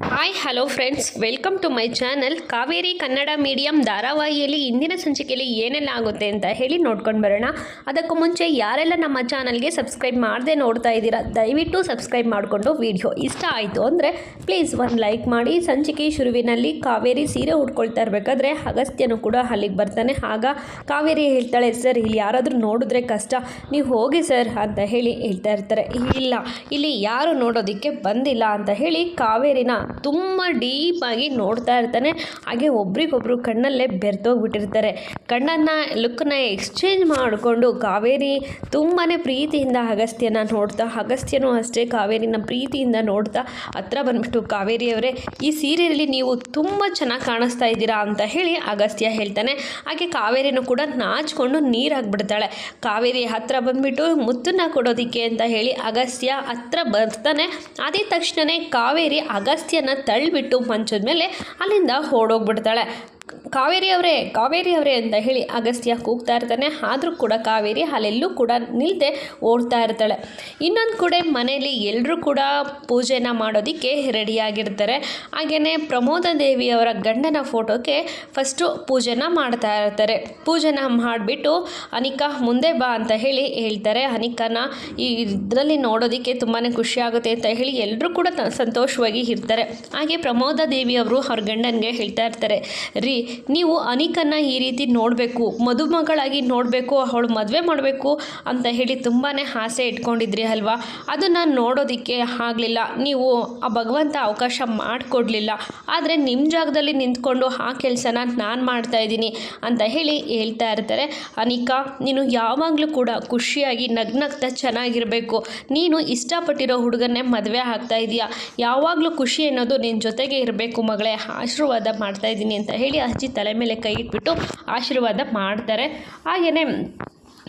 Hi hello friends welcome to my channel Kaveri Kannada medium ಧಾರಾವಾಹಿಯಲ್ಲಿ, ಇಂದಿನ ಸಂಚಿಕೆಯಲ್ಲಿ ಏನೆಲ್ಲ ಆಗುತ್ತೆ ಅಂತ ಹೇಳಿ ನೋಡ್ಕೊಂಡು ಬರೋಣ. ಅದಕ್ಕೂ ಮುಂಚೆ ಯಾರೆಲ್ಲ ನಮ್ಮ ಚಾನಲ್ಗೆ ಸಬ್ಸ್ಕ್ರೈಬ್ ಮಾಡದೆ ನೋಡ್ತಾ ಇದ್ದೀರಾ, ದಯವಿಟ್ಟು ಸಬ್ಸ್ಕ್ರೈಬ್ ಮಾಡಿಕೊಂಡು ವಿಡಿಯೋ ಇಷ್ಟ ಆಯಿತು ಅಂದರೆ ಪ್ಲೀಸ್ ಒಂದು ಲೈಕ್ ಮಾಡಿ. ಸಂಚಿಕೆ ಶುರುವಿನಲ್ಲಿ ಕಾವೇರಿ ಸೀರೆ ಉಟ್ಕೊಳ್ತಾ ಇರಬೇಕಾದ್ರೆ ಅಗಸ್ತ್ಯನು ಕೂಡ ಅಲ್ಲಿಗೆ ಬರ್ತಾನೆ. ಆಗ ಕಾವೇರಿ ಹೇಳ್ತಾಳೆ, ಸರ್, ಇಲ್ಲಿ ಯಾರಾದರೂ ನೋಡಿದ್ರೆ ಕಷ್ಟ. ನೀವು ಹೋಗಿ, ಸರ್, ಅಂತ ಹೇಳಿ ಹೇಳ್ತಾ ಇರ್ತಾರೆ. ಇಲ್ಲ, ಇಲ್ಲಿ ಯಾರು ನೋಡೋದಕ್ಕೆ ಬಂದಿಲ್ಲ ಅಂತ ಹೇಳಿ ಕಾವೇರಿನ ತುಂಬ ಡೀಪಾಗಿ ನೋಡ್ತಾ ಇರ್ತಾನೆ. ಹಾಗೆ ಒಬ್ರಿಗೊಬ್ರು ಕಣ್ಣಲ್ಲೇ ಬೆರೆತೋಗ್ಬಿಟ್ಟಿರ್ತಾರೆ ಕಣ್ಣನ್ನು, ಲುಕ್ಕನ್ನ ಎಕ್ಸ್ಚೇಂಜ್ ಮಾಡಿಕೊಂಡು ಕಾವೇರಿ ತುಂಬಾ ಪ್ರೀತಿಯಿಂದ ಅಗಸ್ತ್ಯನ ನೋಡ್ತಾ, ಅಗಸ್ತ್ಯನು ಅಷ್ಟೇ ಕಾವೇರಿನ ಪ್ರೀತಿಯಿಂದ ನೋಡ್ತಾ ಹತ್ರ ಬಂದ್ಬಿಟ್ಟು ಕಾವೇರಿಯವರೇ, ಈ ಸೀರೆಯಲ್ಲಿ ನೀವು ತುಂಬ ಚೆನ್ನಾಗಿ ಕಾಣಿಸ್ತಾ ಇದ್ದೀರಾ? ಅಂತ ಹೇಳಿ ಅಗಸ್ತ್ಯ ಹೇಳ್ತಾನೆ. ಹಾಗೆ ಕಾವೇರಿನೂ ಕೂಡ ನಾಚ್ಕೊಂಡು ನೀರು ಹಾಕ್ಬಿಡ್ತಾಳೆ. ಕಾವೇರಿ ಹತ್ರ ಬಂದ್ಬಿಟ್ಟು ಮುತ್ತನ್ನ ಕೊಡೋದಿಕ್ಕೆ ಅಂತ ಹೇಳಿ ಅಗಸ್ತ್ಯ ಹತ್ರ ಬರ್ತಾನೆ. ಅದೇ ತಕ್ಷಣವೇ ಕಾವೇರಿ ಅಗಸ್ತ್ಯನ ತಳ್ಳಿಬಿಟ್ಟು ಮಂಚದ ಮೇಲೆ ಅಲ್ಲಿಂದ ಓಡೋಗ್ಬಿಡ್ತಾಳೆ. ಕಾವೇರಿ ಅವರೇ ಕಾವೇರಿ ಅವರೇ ಅಂತ ಹೇಳಿ ಅಗಸ್ತ್ಯ ಕೂಗ್ತಾ ಇರ್ತಾನೆ. ಆದರೂ ಕೂಡ ಕಾವೇರಿ ಅಲ್ಲೆಲ್ಲೂ ಕೂಡ ನಿಲ್ಲದೆ ಓಡ್ತಾ ಇರ್ತಾಳೆ. ಇನ್ನೊಂದು ಕಡೆ ಮನೆಯಲ್ಲಿ ಎಲ್ಲರೂ ಕೂಡ ಪೂಜೆನ ಮಾಡೋದಕ್ಕೆ ರೆಡಿಯಾಗಿರ್ತಾರೆ. ಹಾಗೆಯೇ ಪ್ರಮೋದ ದೇವಿಯವರ ಗಂಡನ ಫೋಟೋಕ್ಕೆ ಫಸ್ಟು ಪೂಜೆನ ಮಾಡ್ತಾ ಇರ್ತಾರೆ. ಪೂಜೆನ ಮಾಡಿಬಿಟ್ಟು ಅನಿಕಾ ಮುಂದೆ ಬಾ ಅಂತ ಹೇಳಿ ಹೇಳ್ತಾರೆ. ಅನಿಕನ ಈ ಇದರಲ್ಲಿ ನೋಡೋದಕ್ಕೆ ತುಂಬಾ ಖುಷಿ ಆಗುತ್ತೆ ಅಂತ ಹೇಳಿ ಎಲ್ಲರೂ ಕೂಡ ಸಂತೋಷವಾಗಿ ಇರ್ತಾರೆ. ಹಾಗೆ ಪ್ರಮೋದ ದೇವಿಯವರು ಅವ್ರ ಗಂಡನಿಗೆ ಹೇಳ್ತಾ ಇರ್ತಾರೆ ನೀವು ಅನಿಕನ್ನ ಈ ರೀತಿ ನೋಡಬೇಕು, ಮದುಮಗಳಾಗಿ ನೋಡಬೇಕು, ಅವಳು ಮದುವೆ ಮಾಡಬೇಕು ಅಂತ ಹೇಳಿ ತುಂಬಾ ಆಸೆ ಇಟ್ಕೊಂಡಿದ್ರಿ ಅಲ್ವಾ? ಅದನ್ನು ನೋಡೋದಕ್ಕೆ ಆಗಲಿಲ್ಲ. ನೀವು ಆ ಭಗವಂತ ಅವಕಾಶ ಮಾಡಿಕೊಡ್ಲಿಲ್ಲ. ಆದರೆ ನಿಮ್ಮ ಜಾಗದಲ್ಲಿ ನಿಂತ್ಕೊಂಡು ಆ ಕೆಲಸನ ನಾನು ಮಾಡ್ತಾ ಇದ್ದೀನಿ ಅಂತ ಹೇಳಿ ಹೇಳ್ತಾ ಇರ್ತಾರೆ. ಅನಿಕಾ, ನೀನು ಯಾವಾಗಲೂ ಕೂಡ ಖುಷಿಯಾಗಿ ನಗ್ನಗ್ತಾ ಚೆನ್ನಾಗಿರಬೇಕು. ನೀನು ಇಷ್ಟಪಟ್ಟಿರೋ ಹುಡುಗನ್ನೇ ಮದುವೆ ಆಗ್ತಾ ಇದೆಯಾ? ಯಾವಾಗಲೂ ಖುಷಿ ಅನ್ನೋದು ನಿನ್ನ ಜೊತೆಗೆ ಇರಬೇಕು ಮಗಳೇ, ಆಶೀರ್ವಾದ ಮಾಡ್ತಾ ಇದ್ದೀನಿ ಅಂತ ಹೇಳಿ ಅಜ್ಜಿ ತಲೆ ಮೇಲೆ ಕೈ ಇಟ್ಬಿಟ್ಟು ಆಶೀರ್ವಾದ ಮಾಡ್ತಾರೆ. ಹಾಗೆಯೇ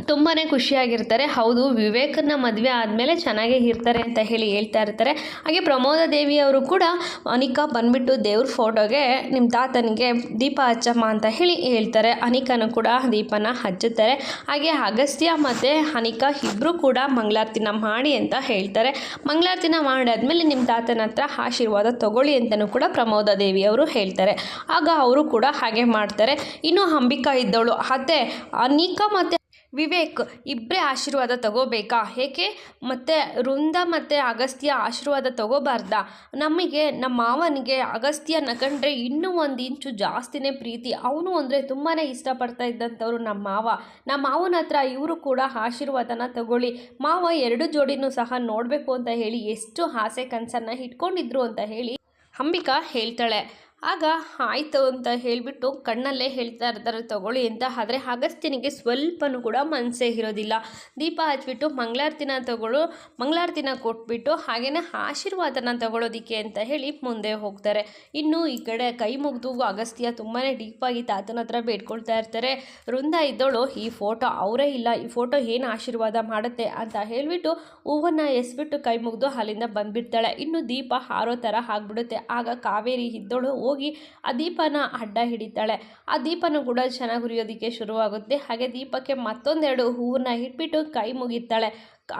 ತುಂಬಾ ಖುಷಿಯಾಗಿರ್ತಾರೆ. ಹೌದು ವಿವೇಕನ ಮದುವೆ ಆದಮೇಲೆ ಚೆನ್ನಾಗೇ ಇರ್ತಾರೆ ಅಂತ ಹೇಳಿ ಹೇಳ್ತಾ ಇರ್ತಾರೆ. ಹಾಗೆ ಪ್ರಮೋದ ದೇವಿ ಅವರು ಕೂಡ ಅನಿಕಾ ಬಂದ್ಬಿಟ್ಟು ದೇವ್ರ ಫೋಟೋಗೆ ನಿಮ್ಮ ತಾತನಿಗೆ ದೀಪ ಹಚ್ಚಮ್ಮ ಅಂತ ಹೇಳಿ ಹೇಳ್ತಾರೆ. ಅನಿಕಾನು ಕೂಡ ದೀಪನ ಹಚ್ಚುತ್ತಾರೆ. ಹಾಗೆ ಅಗಸ್ತ್ಯ ಮತ್ತು ಅನಿಕಾ ಇಬ್ಬರು ಕೂಡ ಮಂಗಳಾರತಿನ ಮಾಡಿ ಅಂತ ಹೇಳ್ತಾರೆ. ಮಂಗಳಾರತಿನ ಮಾಡಾದ್ಮೇಲೆ ನಿಮ್ಮ ತಾತನ ಹತ್ರ ಆಶೀರ್ವಾದ ತಗೊಳ್ಳಿ ಅಂತಲೂ ಕೂಡ ಪ್ರಮೋದ ದೇವಿ ಅವರು ಹೇಳ್ತಾರೆ. ಆಗ ಅವರು ಕೂಡ ಹಾಗೆ ಮಾಡ್ತಾರೆ. ಇನ್ನು ಅಂಬಿಕಾ ಇದ್ದವಳು. ಅತ್ತೆ ಅನಿಕಾ ಮತ್ತು ವಿವೇಕ್ ಇಬ್ಬರೇ ಆಶೀರ್ವಾದ ತಗೋಬೇಕಾ? ಏಕೆ? ಮತ್ತು ವೃಂದ ಮತ್ತು ಅಗಸ್ತ್ಯ ಆಶೀರ್ವಾದ ತಗೋಬಾರ್ದ? ನಮಗೆ ನಮ್ಮ ಮಾವನಿಗೆ ಅಗಸ್ತ್ಯನ ಕಂಡ್ರೆ ಇನ್ನೂ ಒಂದು ಇಂಚು ಜಾಸ್ತಿನೇ ಪ್ರೀತಿ. ಅವನು ಅಂದರೆ ತುಂಬಾ ಇಷ್ಟಪಡ್ತಾ ಇದ್ದಂಥವ್ರು ನಮ್ಮ ಮಾವ. ನಮ್ಮ ಮಾವನ ಹತ್ರ ಇವರು ಕೂಡ ಆಶೀರ್ವಾದನ ತಗೊಳ್ಳಿ. ಮಾವ ಎರಡು ಜೋಡಿನೂ ಸಹ ನೋಡಬೇಕು ಅಂತ ಹೇಳಿ, ಎಷ್ಟು ಆಸೆ ಕನಸನ್ನು ಇಟ್ಕೊಂಡಿದ್ರು ಅಂತ ಹೇಳಿ ಅಂಬಿಕಾ ಹೇಳ್ತಾಳೆ. ಆಗ ಆಯಿತು ಅಂತ ಹೇಳಿಬಿಟ್ಟು ಕಣ್ಣಲ್ಲೇ ಹೇಳ್ತಾ ಇರ್ತಾರೆ, ತಗೊಳ್ಳಿ ಅಂತ. ಆದರೆ ಅಗಸ್ತ್ಯನಿಗೆ ಸ್ವಲ್ಪನೂ ಕೂಡ ಮನಸ್ಸೇ ಇರೋದಿಲ್ಲ. ದೀಪ ಹಚ್ಚಿಬಿಟ್ಟು ಮಂಗಳಾರತಿನ ತಗೊಳ್ಳು ಮಂಗಳಾರತಿನ ಕೊಟ್ಬಿಟ್ಟು ಹಾಗೆಯೇ ಆಶೀರ್ವಾದನ ತಗೊಳ್ಳೋದಿಕ್ಕೆ ಅಂತ ಹೇಳಿ ಮುಂದೆ ಹೋಗ್ತಾರೆ. ಇನ್ನು ಈ ಕಡೆ ಕೈ ಮುಗಿದು ಅಗಸ್ತ್ಯ ತುಂಬಾ ಡೀಪಾಗಿ ತಾತನ ಹತ್ರ ಬೇಡ್ಕೊಳ್ತಾ ಇರ್ತಾರೆ. ವೃಂದ ಇದ್ದೋಳು, ಈ ಫೋಟೋ ಅವರೇ ಇಲ್ಲ, ಈ ಫೋಟೋ ಏನು ಆಶೀರ್ವಾದ ಮಾಡುತ್ತೆ? ಅಂತ ಹೇಳಿಬಿಟ್ಟು ಹೂವನ್ನು ಎಸ್ಬಿಟ್ಟು ಕೈ ಮುಗಿದು ಅಲ್ಲಿಂದ ಬಂದ್ಬಿಡ್ತಾಳೆ. ಇನ್ನು ದೀಪ ಹಾರೋ ಥರ ಆಗ್ಬಿಡುತ್ತೆ. ಆಗ ಕಾವೇರಿ ಇದ್ದವಳು ಹೋಗಿ ಆ ದೀಪನ ಅಡ್ಡ ಹಿಡಿತಾಳೆ. ಆ ದೀಪನೂ ಕೂಡ ಚೆನ್ನಾಗಿ ಉರಿಯೋದಕ್ಕೆ ಶುರುವಾಗುತ್ತೆ. ಹಾಗೆ ದೀಪಕ್ಕೆ ಮತ್ತೊಂದೆರಡು ಹೂವನ್ನ ಇಟ್ಬಿಟ್ಟು ಕೈ ಮುಗಿತಾಳೆ.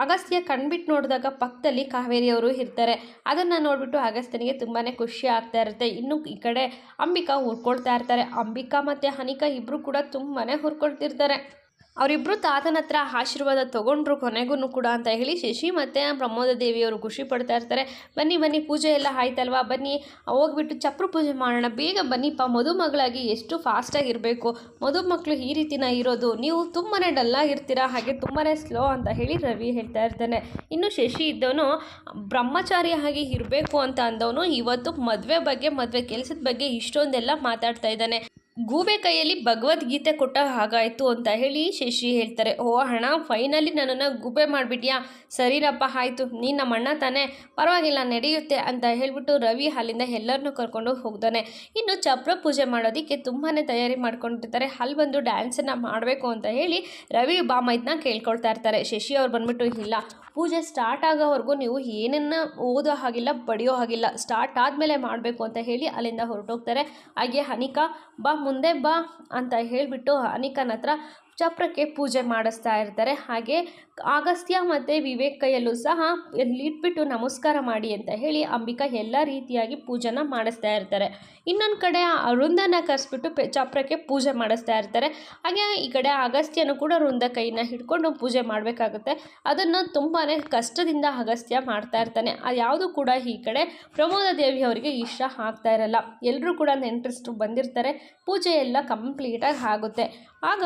ಅಗಸ್ತ್ಯ ಕಣ್ಬಿಟ್ಟು ನೋಡಿದಾಗ ಪಕ್ಕದಲ್ಲಿ ಕಾವೇರಿಯವರು ಇರ್ತಾರೆ. ಅದನ್ನು ನೋಡಿಬಿಟ್ಟು ಅಗಸ್ತ್ಯನಿಗೆ ತುಂಬಾ ಖುಷಿ ಆಗ್ತಾ ಇರುತ್ತೆ. ಇನ್ನು ಈ ಕಡೆ ಅಂಬಿಕಾ ಹುರ್ಕೊಳ್ತಾ ಇರ್ತಾರೆ. ಅಂಬಿಕಾ ಮತ್ತು ಹನಿಕಾ ಇಬ್ಬರು ಕೂಡ ತುಂಬಾ ಹುರ್ಕೊಳ್ತಿರ್ತಾರೆ. ಅವರಿಬ್ಬರು ತಾತನ ಹತ್ರ ಆಶೀರ್ವಾದ ತೊಗೊಂಡ್ರು ಕೊನೆಗೂ ಕೂಡ ಅಂತ ಹೇಳಿ ಶಶಿ ಮತ್ತು ಪ್ರಮೋದ ದೇವಿಯವರು ಖುಷಿ ಪಡ್ತಾ ಇರ್ತಾರೆ. ಬನ್ನಿ ಬನ್ನಿ, ಪೂಜೆ ಎಲ್ಲ ಆಯ್ತಲ್ವಾ? ಬನ್ನಿ, ಹೋಗ್ಬಿಟ್ಟು ಚಪ್ರ ಪೂಜೆ ಮಾಡೋಣ. ಬೇಗ ಬನ್ನಿಪ್ಪ, ಮದುಮಗಳಾಗಿ ಎಷ್ಟು ಫಾಸ್ಟಾಗಿರಬೇಕು ಮದುಮಕ್ಕಳು ಈ ರೀತಿನ ಇರೋದು. ನೀವು ತುಂಬಾ ಡಲ್ಲಾಗಿರ್ತೀರಾ ಹಾಗೆ ತುಂಬಾ ಸ್ಲೋ ಅಂತ ಹೇಳಿ ರವಿ ಹೇಳ್ತಾ ಇರ್ತಾನೆ. ಇನ್ನು ಶಶಿ ಇದ್ದವನು ಬ್ರಹ್ಮಚಾರಿ ಆಗಿ ಇರಬೇಕು ಅಂತ ಅಂದವನು. ಇವತ್ತು ಮದುವೆ ಬಗ್ಗೆ, ಮದುವೆ ಕೆಲಸದ ಬಗ್ಗೆ ಇಷ್ಟೊಂದೆಲ್ಲ ಮಾತಾಡ್ತಾ ಇದ್ದಾನೆ. ಗೂಬೆ ಕೈಯಲ್ಲಿ ಭಗವದ್ಗೀತೆ ಕೊಟ್ಟ ಹಾಗಾಯಿತು ಅಂತ ಹೇಳಿ ಶಶಿ ಹೇಳ್ತಾರೆ, ಓ ಹಣ ಫೈನಲಿ ನನ್ನನ್ನು ಗೂಬೆ ಮಾಡಿಬಿಟ್ಯಾ? ಸರಿರಪ್ಪ, ಆಯಿತು. ನೀನು ನಮ್ಮ ಅಣ್ಣ ತಾನೇ? ಪರವಾಗಿಲ್ಲ, ನಡೆಯುತ್ತೆ ಅಂತ ಹೇಳ್ಬಿಟ್ಟು ರವಿ ಅಲ್ಲಿಂದ ಎಲ್ಲರನ್ನು ಕರ್ಕೊಂಡು ಹೋಗ್ದಾನೆ. ಇನ್ನು ಚಪ್ರ ಪೂಜೆ ಮಾಡೋದಕ್ಕೆ ತುಂಬಾ ತಯಾರಿ ಮಾಡ್ಕೊಂಡಿರ್ತಾರೆ. ಅಲ್ಲಿ ಬಂದು ಡ್ಯಾನ್ಸನ್ನು ಮಾಡಬೇಕು ಅಂತ ಹೇಳಿ ರವಿ ಬಾಮೈದನ್ನ ಕೇಳ್ಕೊಳ್ತಾ ಇರ್ತಾರೆ. ಶಶಿ ಅವ್ರು ಬಂದ್ಬಿಟ್ಟು, ಇಲ್ಲ, ಪೂಜೆ ಸ್ಟಾರ್ಟ್ ಆಗೋವರೆಗೂ ನೀವು ಏನನ್ನ ಓದೋ ಹಾಗಿಲ್ಲ, ಬಡಿಯೋ ಹಾಗಿಲ್ಲ. ಸ್ಟಾರ್ಟ್ ಆದಮೇಲೆ ಮಾಡಬೇಕು ಅಂತ ಹೇಳಿ ಅಲ್ಲಿಂದ ಹೊರಟೋಗ್ತಾರೆ. ಹಾಗೆ ಹನಿಕಾ ಬಾ ಮುಂದೆ ಬಾ ಅಂತ ಹೇಳಿಬಿಟ್ಟು ಅನಿಕನ್ ಹತ್ರ ಚಪ್ರಕ್ಕೆ ಪೂಜೆ ಮಾಡಿಸ್ತಾ ಇರ್ತಾರೆ. ಹಾಗೆ ಅಗಸ್ತ್ಯ ಮತ್ತು ವಿವೇಕ್ ಕೈಯಲ್ಲೂ ಸಹ ಇಟ್ಬಿಟ್ಟು ನಮಸ್ಕಾರ ಮಾಡಿ ಅಂತ ಹೇಳಿ ಅಂಬಿಕಾ ಎಲ್ಲ ರೀತಿಯಾಗಿ ಪೂಜೆನ ಮಾಡಿಸ್ತಾ ಇರ್ತಾರೆ. ಇನ್ನೊಂದು ಕಡೆ ವೃಂದನ ಕರೆಸ್ಬಿಟ್ಟು ಪೆ ಚಪ್ರಕ್ಕೆ ಪೂಜೆ ಮಾಡಿಸ್ತಾ ಇರ್ತಾರೆ. ಹಾಗೆ ಈ ಕಡೆ ಅಗಸ್ತ್ಯನೂ ಕೂಡ ವೃಂದ ಕೈನ ಹಿಡ್ಕೊಂಡು ಪೂಜೆ ಮಾಡಬೇಕಾಗುತ್ತೆ. ಅದನ್ನು ತುಂಬಾ ಕಷ್ಟದಿಂದ ಅಗಸ್ತ್ಯ ಮಾಡ್ತಾ ಇರ್ತಾನೆ. ಅದು ಯಾವುದು ಕೂಡ ಈ ಕಡೆ ಪ್ರಮೋದ ದೇವಿ ಅವರಿಗೆ ಇಷ್ಟ ಆಗ್ತಾ ಇರಲ್ಲ. ಎಲ್ಲರೂ ಕೂಡ ನೆಂಟರಿಸ್ಟು ಬಂದಿರ್ತಾರೆ. ಪೂಜೆ ಎಲ್ಲ ಕಂಪ್ಲೀಟಾಗಿ ಆಗುತ್ತೆ. ಆಗ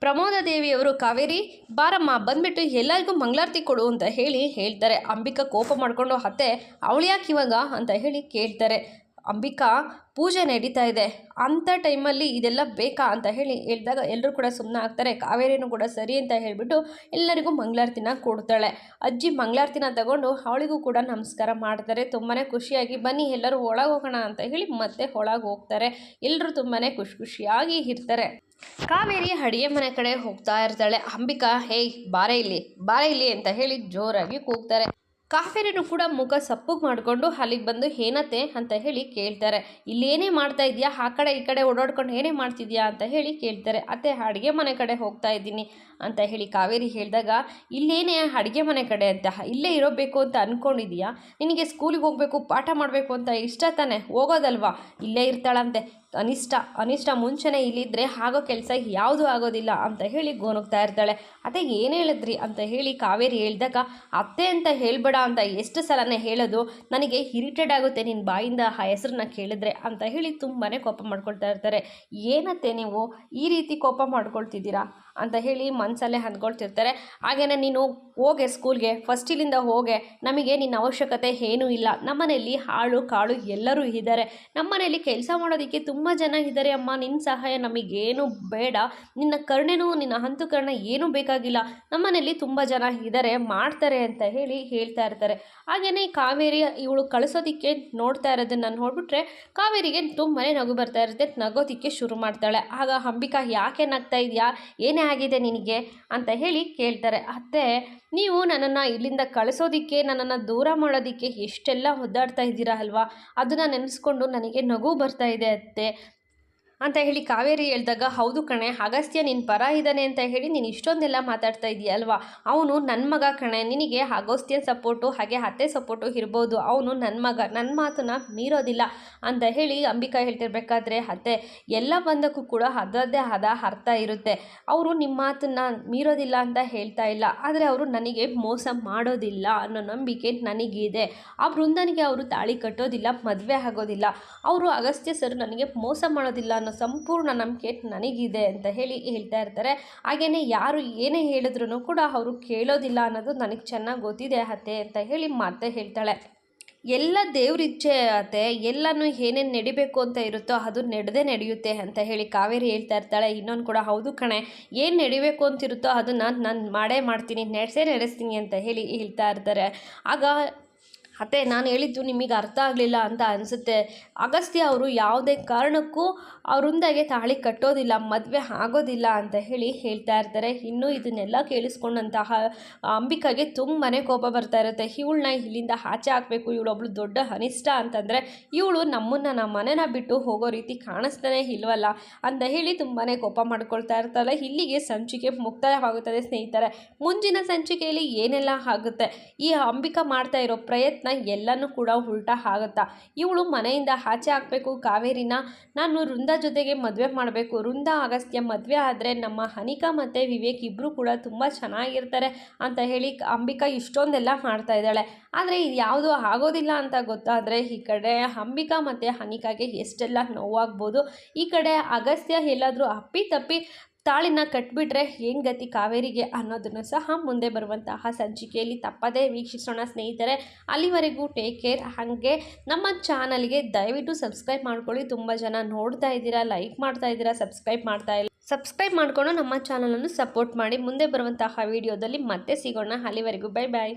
ಪ್ರಮೋದ ದೇವಿಯವರು ಕಾವೇರಿ, ಬಾರಮ್ಮ ಬಂದ್ಬಿಟ್ಟು ಎಲ್ಲರಿಗೂ ಮಂಗಳಾರತಿ ಕೊಡು ಅಂತ ಹೇಳಿ ಹೇಳ್ತಾರೆ. ಅಂಬಿಕಾ ಕೋಪ ಮಾಡಿಕೊಂಡು ಅತ್ತೆ, ಅವಳು ಯಾಕೆ ಇವಾಗ? ಅಂತ ಹೇಳಿ ಕೇಳ್ತಾರೆ. ಅಂಬಿಕಾ, ಪೂಜೆ ನಡೀತಾ ಇದೆ. ಅಂಥ ಟೈಮಲ್ಲಿ ಇದೆಲ್ಲ ಬೇಕಾ ಅಂತ ಹೇಳಿ ಹೇಳಿದಾಗ ಎಲ್ಲರೂ ಕೂಡ ಸುಮ್ಮನೆ ಆಗ್ತಾರೆ. ಕಾವೇರಿನೂ ಕೂಡ ಸರಿ ಅಂತ ಹೇಳಿಬಿಟ್ಟು ಎಲ್ಲರಿಗೂ ಮಂಗಳಾರತಿನ ಕೊಡ್ತಾಳೆ. ಅಜ್ಜಿ ಮಂಗಳಾರತಿನ ತಗೊಂಡು ಅವಳಿಗೂ ಕೂಡ ನಮಸ್ಕಾರ ಮಾಡ್ತಾರೆ. ತುಂಬಾ ಖುಷಿಯಾಗಿ, ಬನ್ನಿ, ಎಲ್ಲರೂ ಒಳಗೆ ಹೋಗೋಣ ಅಂತ ಹೇಳಿ ಮತ್ತೆ ಒಳಗೆ ಹೋಗ್ತಾರೆ. ಎಲ್ಲರೂ ತುಂಬಾ ಖುಷಿ ಖುಷಿಯಾಗಿ ಇರ್ತಾರೆ. ಕಾವೇರಿ ಅಡಿಗೆ ಮನೆ ಕಡೆ ಹೋಗ್ತಾ ಇರ್ತಾಳೆ. ಅಂಬಿಕಾ, ಹೇಯ್, ಬಾರೆ ಇಲ್ಲಿ ಬಾರೆ ಇಲ್ಲಿ ಅಂತ ಹೇಳಿ ಜೋರಾಗಿ ಕೂಗ್ತಾರೆ. ಕಾವೇರಿನೂ ಕೂಡ ಮುಖ ಸಪ್ಪಗೆ ಮಾಡಿಕೊಂಡು ಅಲ್ಲಿಗೆ ಬಂದು, ಏನತ್ತೆ? ಅಂತ ಹೇಳಿ ಕೇಳ್ತಾರೆ. ಇಲ್ಲೇನೇ ಮಾಡ್ತಾ ಇದೆಯಾ ಆ ಕಡೆ ಈ ಕಡೆ ಓಡಾಡ್ಕೊಂಡು ಏನೇ ಮಾಡ್ತಿದ್ಯಾ ಅಂತ ಹೇಳಿ ಕೇಳ್ತಾರೆ. ಅತ್ತೆ, ಅಡುಗೆ ಮನೆ ಕಡೆ ಹೋಗ್ತಾ ಇದ್ದೀನಿ. ಅಂತ ಹೇಳಿ ಕಾವೇರಿ ಹೇಳಿದಾಗ, ಇಲ್ಲೇನೇ ಅಡುಗೆ ಮನೆ ಕಡೆ ಅಂತ, ಇಲ್ಲೇ ಇರೋಬೇಕು ಅಂತ ಅಂದ್ಕೊಂಡಿದ್ಯಾ ನಿನಗೆ ಸ್ಕೂಲಿಗೆ ಹೋಗಬೇಕು, ಪಾಠ ಮಾಡಬೇಕು ಅಂತ ಇಷ್ಟ ತಾನೇ? ಹೋಗೋದಲ್ವಾ? ಇಲ್ಲೇ ಇರ್ತಾಳಂತೆ. ಅನಿಷ್ಟ ಅನಿಷ್ಟ ಮುಂಚೆನೇ ಇಲ್ಲಿದ್ದರೆ ಆಗೋ ಕೆಲಸ ಯಾವುದೂ ಆಗೋದಿಲ್ಲ ಅಂತ ಹೇಳಿ ಗೋನುಗ್ತಾ ಇರ್ತಾಳೆ. ಅದೇ ಏನು ಹೇಳಿದ್ರಿ? ಅಂತ ಹೇಳಿ ಕಾವೇರಿ ಹೇಳಿದಾಗ, ಅತ್ತೆ ಅಂತ ಹೇಳ್ಬೇಡ ಅಂತ ಎಷ್ಟು ಸಲನೇ ಹೇಳೋದು? ನನಗೆ ಇರಿಟೇಡ್ ಆಗುತ್ತೆ ನಿನ್ನ ಬಾಯಿಂದ ಆ ಹೆಸರನ್ನ ಕೇಳಿದ್ರೆ ಅಂತ ಹೇಳಿ ತುಂಬಾ ಕೋಪ ಮಾಡ್ಕೊಳ್ತಾ ಇರ್ತಾರೆ. ಏನತ್ತೆ ನೀವು? ಈ ರೀತಿ ಕೋಪ ಮಾಡ್ಕೊಳ್ತಿದ್ದೀರಾ? ಅಂತ ಹೇಳಿ ಮನಸ್ಸಲ್ಲೇ ಅಂದ್ಕೊಳ್ತಿರ್ತಾರೆ ಹಾಗೆಯೇ ನೀನು ಹೋಗೆ ಸ್ಕೂಲ್ಗೆ ಫಸ್ಟಿಲಿಂದ ಹೋಗೆ, ನಮಗೆ ನಿನ್ನ ಅವಶ್ಯಕತೆ ಏನೂ ಇಲ್ಲ. ನಮ್ಮನೆಯಲ್ಲಿ ಹಾಳು ಕಾಳು ಎಲ್ಲರೂ ಇದ್ದಾರೆ. ನಮ್ಮನೆಯಲ್ಲಿ ಕೆಲಸ ಮಾಡೋದಕ್ಕೆ ತುಂಬ ಜನ ಇದ್ದಾರೆ ಅಮ್ಮ. ನಿನ್ನ ಸಹಾಯ ನಮಗೇನು ಬೇಡ. ನಿನ್ನ ಕರ್ಣೆನೂ, ನಿನ್ನ ಹಂತು ಕರ್ಣ ಏನೂ ಬೇಕಾಗಿಲ್ಲ. ನಮ್ಮನೆಯಲ್ಲಿ ತುಂಬ ಜನ ಇದ್ದಾರೆ, ಮಾಡ್ತಾರೆ ಅಂತ ಹೇಳಿ ಹೇಳ್ತಾ ಇರ್ತಾರೆ. ಹಾಗೆಯೇ ಕಾವೇರಿ ಇವಳು ಕಳಿಸೋದಕ್ಕೆ ನೋಡ್ತಾ ಇರೋದನ್ನು ನೋಡ್ಬಿಟ್ರೆ, ಕಾವೇರಿಗೆ ತುಂಬಾ ನಗು ಬರ್ತಾ ಇರುತ್ತೆ, ನಗೋದಕ್ಕೆ ಶುರು ಮಾಡ್ತಾಳೆ. ಆಗ ಅಂಬಿಕಾ ಯಾಕೆ ನಗ್ತಾ ಇದೆಯಾ? ಏನೇ ಆಗಿದೆ ನಿನಗೆ ಅಂತ ಹೇಳಿ ಕೇಳ್ತಾರೆ. ಅತ್ತೆ, ನೀವು ನನ್ನನ್ನು ಇಲ್ಲಿಂದ ಕಳಿಸೋದಿಕ್ಕೆ, ನನ್ನನ್ನು ದೂರ ಮಾಡೋದಕ್ಕೆ ಎಷ್ಟೆಲ್ಲ ಒದ್ದಾಡ್ತಾ ಇದ್ದೀರಾ ಅಲ್ವಾ? ಅದನ್ನು ನೆನೆಸ್ಕೊಂಡು ನನಗೆ ನಗು ಬರ್ತಾ ಇದೆ ಅತ್ತೆ. ಅಂತ ಹೇಳಿ ಕಾವೇರಿ ಹೇಳಿದಾಗ, ಹೌದು ಕಣೆ, ಅಗಸ್ತ್ಯ ನಿನ್ನ ಪರ ಇದ್ದಾನೆ ಅಂತ ಹೇಳಿ ನೀನು ಇಷ್ಟೊಂದೆಲ್ಲ ಮಾತಾಡ್ತಾ ಇದೀಯ ಅಲ್ವಾ? ಅವನು ನನ್ನ ಮಗ ಕಣೆ, ನಿನಗೆ ಅಗಸ್ತ್ಯ ಸಪೋರ್ಟು ಹಾಗೆ ಅತ್ತೆ ಸಪೋರ್ಟು ಇರ್ಬೋದು. ಅವನು ನನ್ನ ಮಗ ನನ್ನ ಮಾತನ್ನ ಮೀರೋದಿಲ್ಲ ಅಂತ ಹೇಳಿ ಅಂಬಿಕಾ ಹೇಳ್ತಿರ್ಬೇಕಾದ್ರೆ, ಅತ್ತೆ, ಎಲ್ಲ ಬಂದಕ್ಕೂ ಕೂಡ ಅದರದ್ದೇ ಆದ ಅರ್ಥ ಇರುತ್ತೆ. ಅವರು ನಿಮ್ಮ ಮಾತನ್ನ ಮೀರೋದಿಲ್ಲ ಅಂತ ಹೇಳ್ತಾ ಇಲ್ಲ. ಆದರೆ ಅವರು ನನಗೆ ಮೋಸ ಮಾಡೋದಿಲ್ಲ ಅನ್ನೋ ನಂಬಿಕೆ ನನಗಿದೆ. ಆ ಬೃಂದನಿಗೆ ಅವರು ತಾಳಿ ಕಟ್ಟೋದಿಲ್ಲ, ಮದುವೆ ಆಗೋದಿಲ್ಲ. ಅವರು ಅಗಸ್ತ್ಯ ಸರ್ ನನಗೆ ಮೋಸ ಮಾಡೋದಿಲ್ಲ ಸಂಪೂರ್ಣ ನಂಬಿಕೆ ನನಗಿದೆ ಅಂತ ಹೇಳಿ ಹೇಳ್ತಾ ಇರ್ತಾರೆ. ಹಾಗೆಯೇ ಯಾರು ಏನೇ ಹೇಳಿದ್ರು ಕೂಡ ಅವರು ಕೇಳೋದಿಲ್ಲ ಅನ್ನೋದು ನನಗೆ ಚೆನ್ನಾಗಿ ಗೊತ್ತಿದೆ ಅತ್ತೆ ಅಂತ ಹೇಳಿ ಮತ್ತೆ ಹೇಳ್ತಾಳೆ. ಎಲ್ಲ ದೇವ್ರಿಚ್ಛೆ ಅತ್ತೆ, ಎಲ್ಲನೂ ಏನೇನು ನಡಿಬೇಕು ಅಂತ ಇರುತ್ತೋ ಅದು ನಡೆದೇ ನಡೆಯುತ್ತೆ ಅಂತ ಹೇಳಿ ಕಾವೇರಿ ಹೇಳ್ತಾ ಇರ್ತಾಳೆ. ಇನ್ನೊಂದು ಕೂಡ, ಹೌದು ಕಣೆ, ಏನು ನಡಿಬೇಕು ಅಂತಿರುತ್ತೋ ಅದನ್ನು ನಾನು ಮಾಡೇ ಮಾಡ್ತೀನಿ, ನಡೆಸೇ ನಡೆಸ್ತೀನಿ ಅಂತ ಹೇಳಿ ಹೇಳ್ತಾ ಇರ್ತಾರೆ. ಆಗ ಅತ್ತೆ ನಾನು ಹೇಳಿದ್ದು ನಿಮಗೆ ಅರ್ಥ ಆಗಲಿಲ್ಲ ಅಂತ ಅನಿಸುತ್ತೆ. ಅಗಸ್ತ್ಯ ಅವರು ಯಾವುದೇ ಕಾರಣಕ್ಕೂ ಅವರೊಂದಾಗೆ ತಾಳಿ ಕಟ್ಟೋದಿಲ್ಲ, ಮದುವೆ ಆಗೋದಿಲ್ಲ ಅಂತ ಹೇಳಿ ಹೇಳ್ತಾ ಇರ್ತಾರೆ. ಇನ್ನೂ ಇದನ್ನೆಲ್ಲ ಕೇಳಿಸ್ಕೊಂಡಂತಹ ಅಂಬಿಕಾಗೆ ತುಂಬಾ ಕೋಪ ಬರ್ತಾ ಇರುತ್ತೆ. ಇವಳನ್ನ ಇಲ್ಲಿಂದ ಆಚೆ ಹಾಕಬೇಕು, ಇವಳೊಬ್ಳು ದೊಡ್ಡ ಅನಿಷ್ಟ ಅಂತಂದರೆ ಇವಳು ನಮ್ಮನ್ನು ನಮ್ಮ ಮನೆನ ಬಿಟ್ಟು ಹೋಗೋ ರೀತಿ ಕಾಣಿಸ್ತಾನೆ ಇಲ್ವಲ್ಲ? ಅಂತ ಹೇಳಿ ತುಂಬಾ ಕೋಪ ಮಾಡ್ಕೊಳ್ತಾ ಇರ್ತಾಳೆ. ಇಲ್ಲಿಗೆ ಸಂಚಿಕೆ ಮುಕ್ತಾಯವಾಗುತ್ತದೆ ಸ್ನೇಹಿತರೆ. ಮುಂದಿನ ಸಂಚಿಕೆಯಲ್ಲಿ ಏನೆಲ್ಲ ಆಗುತ್ತೆ? ಈ ಅಂಬಿಕಾ ಮಾಡ್ತಾ ಇರೋ ಪ್ರಯತ್ನ ಎಲ್ಲನೂ ಕೂಡ ಉಲ್ಟಾ ಆಗುತ್ತಾ ಇವಳು ಮನೆಯಿಂದ ಆಚೆ ಹಾಕಬೇಕು ಕಾವೇರಿನ ನಾನು ವೃಂದ ಜೊತೆಗೆ ಮದುವೆ ಮಾಡಬೇಕು. ವೃಂದ, ಅಗಸ್ತ್ಯ ಮದುವೆ ಆದರೆ ನಮ್ಮ ಹನಿಕಾ ಮತ್ತು ವಿವೇಕ್ ಇಬ್ಬರು ಕೂಡ ತುಂಬ ಚೆನ್ನಾಗಿರ್ತಾರೆ ಅಂತ ಹೇಳಿ ಅಂಬಿಕಾ ಇಷ್ಟೊಂದೆಲ್ಲ ಮಾಡ್ತಾ ಇದ್ದಾಳೆ. ಆದರೆ ಇದು ಯಾವುದೂ ಆಗೋದಿಲ್ಲ ಅಂತ ಗೊತ್ತಾದರೆ ಈ ಕಡೆ ಅಂಬಿಕಾ ಮತ್ತು ಹನಿಕಾಗೆ ಎಷ್ಟೆಲ್ಲ ನೋವಾಗ್ಬೋದು. ಈ ಕಡೆ ಅಗಸ್ತ್ಯ ಎಲ್ಲಾದರೂ ಅಪ್ಪಿ ತಪ್ಪಿ ತಾಳಿನ ಕಟ್ಬಿಟ್ರೆ ಏನು ಗತಿ ಕಾವೇರಿಗೆ ಅನ್ನೋದನ್ನು ಸಹ ಮುಂದೆ ಬರುವಂತಹ ಸಂಚಿಕೆಯಲ್ಲಿ ತಪ್ಪದೇ ವೀಕ್ಷಿಸೋಣ ಸ್ನೇಹಿತರೆ. ಅಲ್ಲಿವರೆಗೂ ಟೇಕ್ ಕೇರ್ ಹಾಗೆ ನಮ್ಮ ಚಾನಲ್ಗೆ ದಯವಿಟ್ಟು ಸಬ್ಸ್ಕ್ರೈಬ್ ಮಾಡ್ಕೊಳ್ಳಿ. ತುಂಬ ಜನ ನೋಡ್ತಾ ಇದ್ದೀರಾ ಲೈಕ್ ಮಾಡ್ತಾ ಇದ್ದೀರಾ ಸಬ್ಸ್ಕ್ರೈಬ್ ಮಾಡ್ತಾ ಇಲ್ಲ. ಸಬ್ಸ್ಕ್ರೈಬ್ ಮಾಡಿಕೊಂಡು ನಮ್ಮ ಚಾನಲನ್ನು ಸಪೋರ್ಟ್ ಮಾಡಿ. ಮುಂದೆ ಬರುವಂತಹ ವಿಡಿಯೋದಲ್ಲಿ ಮತ್ತೆ ಸಿಗೋಣ. ಅಲ್ಲಿವರೆಗೂ ಬೈ ಬಾಯ್